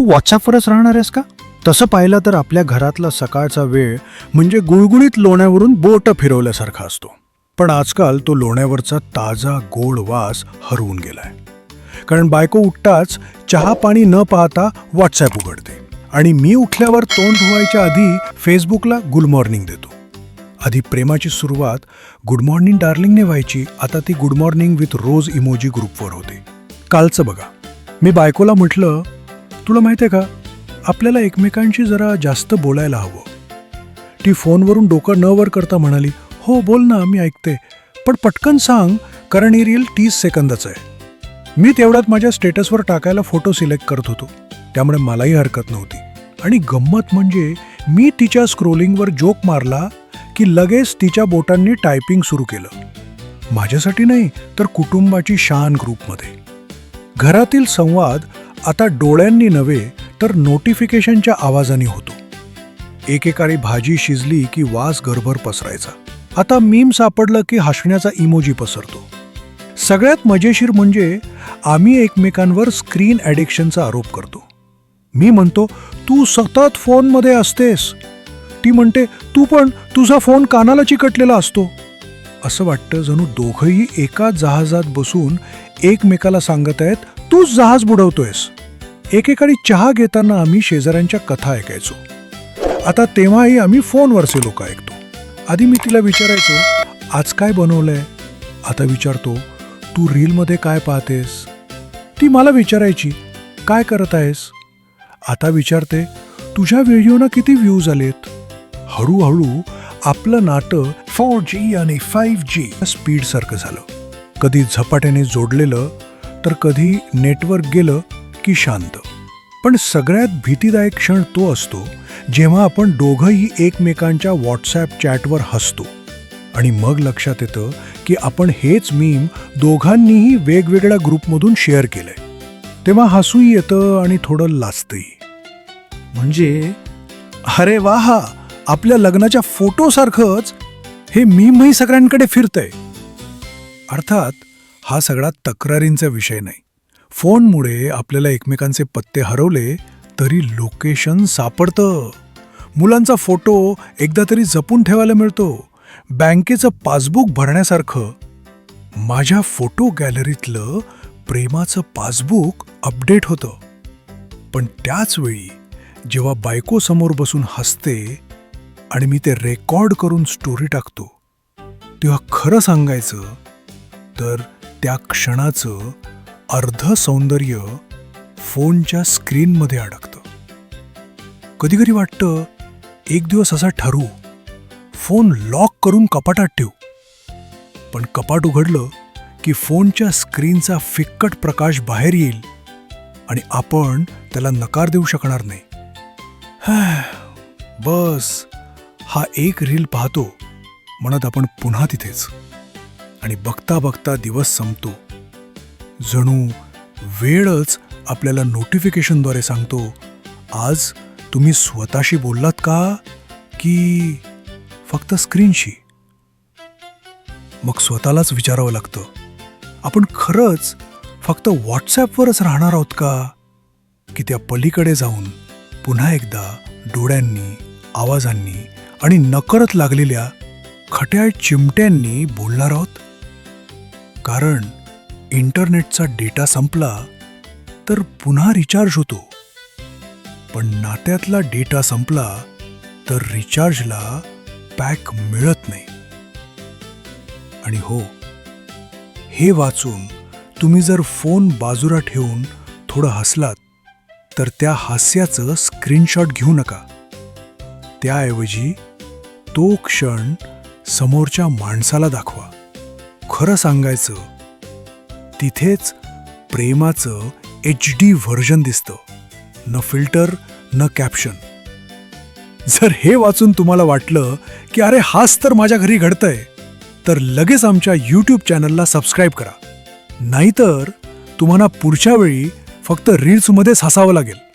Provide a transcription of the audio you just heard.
तू व्हॉट्सअपवरच राहणार आहेस का? तसं पाहिलं तर आपल्या घरातला सकाळचा वेळ म्हणजे गुळगुळीत लोण्यावरून बोट फिरवल्यासारखा असतो. पण आजकाल तो लोण्यावरचा ताजा गोड वास हरवून गेलाय. कारण बायको उठताच चहा पाणी न पाहता व्हॉट्सॲप उघडते आणि मी उठल्यावर तोंड धुवायच्या आधी फेसबुकला गुड मॉर्निंग देतो. आधी प्रेमाची सुरुवात गुड मॉर्निंग डार्लिंगने व्हायची आता ती गुड मॉर्निंग विथ रोज इमोजी ग्रुपवर होते. कालचं बघा. मी बायकोला म्हटलं तुला माहिती आहे का? आपल्याला एकमेकांशी जरा जास्त बोलायला हवं. ती फोनवरून डोकं न वर करता म्हणाली हो बोल ना मी ऐकते. पण पटकन सांग कारण ही रील तीस सेकंदाचं आहे. मी तेवढ्यात माझ्या स्टेटसवर टाकायला फोटो सिलेक्ट करत होतो. त्यामुळे मलाही हरकत नव्हती. आणि गंमत म्हणजे मी तिच्या स्क्रोलिंगवर जोक मारला की लगेच तिच्या बोटांनी टायपिंग सुरू केलं. माझ्यासाठी नाही तर कुटुंबाची शान ग्रुपमध्ये. घरातील संवाद आता डोळ्यांनी नव्हे तर नोटिफिकेशनच्या आवाजाने होतो. एकेकाळी भाजी शिजली की वास गरभर पसरायचा. आता मीम सापडलं की हसण्याचा इमोजी पसरतो. सगळ्यात मजेशीर म्हणजे आम्ही एकमेकांवर स्क्रीन ॲडिक्शनचा आरोप करतो. मी म्हणतो तू सतत फोनमध्ये असतेस. ती म्हणते तू पण तुझा फोन कानाला चिकटलेला असतो. असं वाटतं जणू दोघंही एकाच जहाजात बसून एकमेकाला सांगत आहेत तूच जहाज बुडवतोयस. एकेकाळी चहा घेताना आम्ही शेजाऱ्यांच्या कथा ऐकायचो. आता तेव्हाही आम्ही फोनवरचे लोक ऐकतो. आधी मी तिला विचारायचो आज काय बनवलंय? आता विचारतो तू रीलमध्ये काय पाहतेस? ती मला विचारायची काय करत आहेस आता विचारते तुझ्या व्हिडिओना किती व्ह्यूज आलेत? हळूहळू आपलं नातं फोर जी आणि फाईव्ह जी स्पीडसारखं झालं. कधी झपाट्याने जोडलेलं तर कधी नेटवर्क गेलं की शांत. पण सगळ्यात भीतीदायक क्षण तो असतो जेव्हा आपण दोघंही एकमेकांच्या व्हॉट्सॲप चॅटवर हसतो. आणि मग लक्षात येतं की आपण हेच मीम दोघांनीही वेगवेगळ्या ग्रुपमधून शेअर केलंय. तेव्हा हसूही येतं आणि थोडं लाजतंही. म्हणजे अरे वा हा आपल्या लग्नाच्या फोटोसारखंच हे मीमही सगळ्यांकडे फिरतंय. अर्थात हा सगळा तक्रारींचा विषय नाही. फोनमुळे आपल्याला एकमेकांचे पत्ते हरवले तरी लोकेशन सापडतं. मुलांचा फोटो एकदा तरी जपून ठेवायला मिळतो. बँकेचं पासबुक भरण्यासारखं. माझ्या फोटो गॅलरीतलं प्रेमाचं पासबुक अपडेट होतं. पण त्याचवेळी जेव्हा बायको समोर बसून हसते आणि मी ते रेकॉर्ड करून स्टोरी टाकतो तेव्हा खरं सांगायचं तर त्या क्षणाचं अर्ध सौंदर्य फोनच्या स्क्रीनमध्ये अडकतं. कधी कधी वाटतं एक दिवस असा ठरू फोन लॉक करून कपाटात ठेवू. पण कपाट उघडलं की फोनच्या स्क्रीनचा फिक्कट प्रकाश बाहेर येईल आणि आपण त्याला नकार देऊ शकणार नाही. हा, बस हा एक रील पाहतो म्हणत आपण पुन्हा तिथेच. आणि बघता बघता दिवस संपतो. जणू वेळच आपल्याला नोटिफिकेशनद्वारे सांगतो आज तुम्ही स्वतःशी बोललात का? की फक्त स्क्रीनशी मग स्वतःलाच विचारावं लागतं आपण खरंच फक्त व्हॉट्सॲपवरच राहणार आहोत का? की त्या पलीकडे जाऊन पुन्हा एकदा डोळ्यांनी आवाजांनी आणि नकरत लागलेल्या खट्या चिमट्यांनी बोलणार आहोत? कारण इंटरनेटचा डेटा संपला तर पुन्हा रिचार्ज होतो. पण नात्यातला डेटा संपला तर रिचार्जला पॅक मिळत नाही. आणि हो हे वाचून तुम्ही जर फोन बाजूला ठेवून थोडं हसलात तर त्या हास्याचं स्क्रीनशॉट घेऊ नका. त्याऐवजी तो क्षण समोरच्या माणसाला दाखवा. खरं सांगायचं तिथेच प्रेमाचं एच डी व्हर्जन दिसतं. न फिल्टर न कॅप्शन जर हे वाचून तुम्हाला वाटलं की अरे हाच तर माझ्या घरी घडतंय तर लगेच आमच्या यूट्यूब चॅनलला सबस्क्राईब करा. नाहीतर तुम्हाला पुढच्या वेळी फक्त रील्समध्येच हसावं लागेल.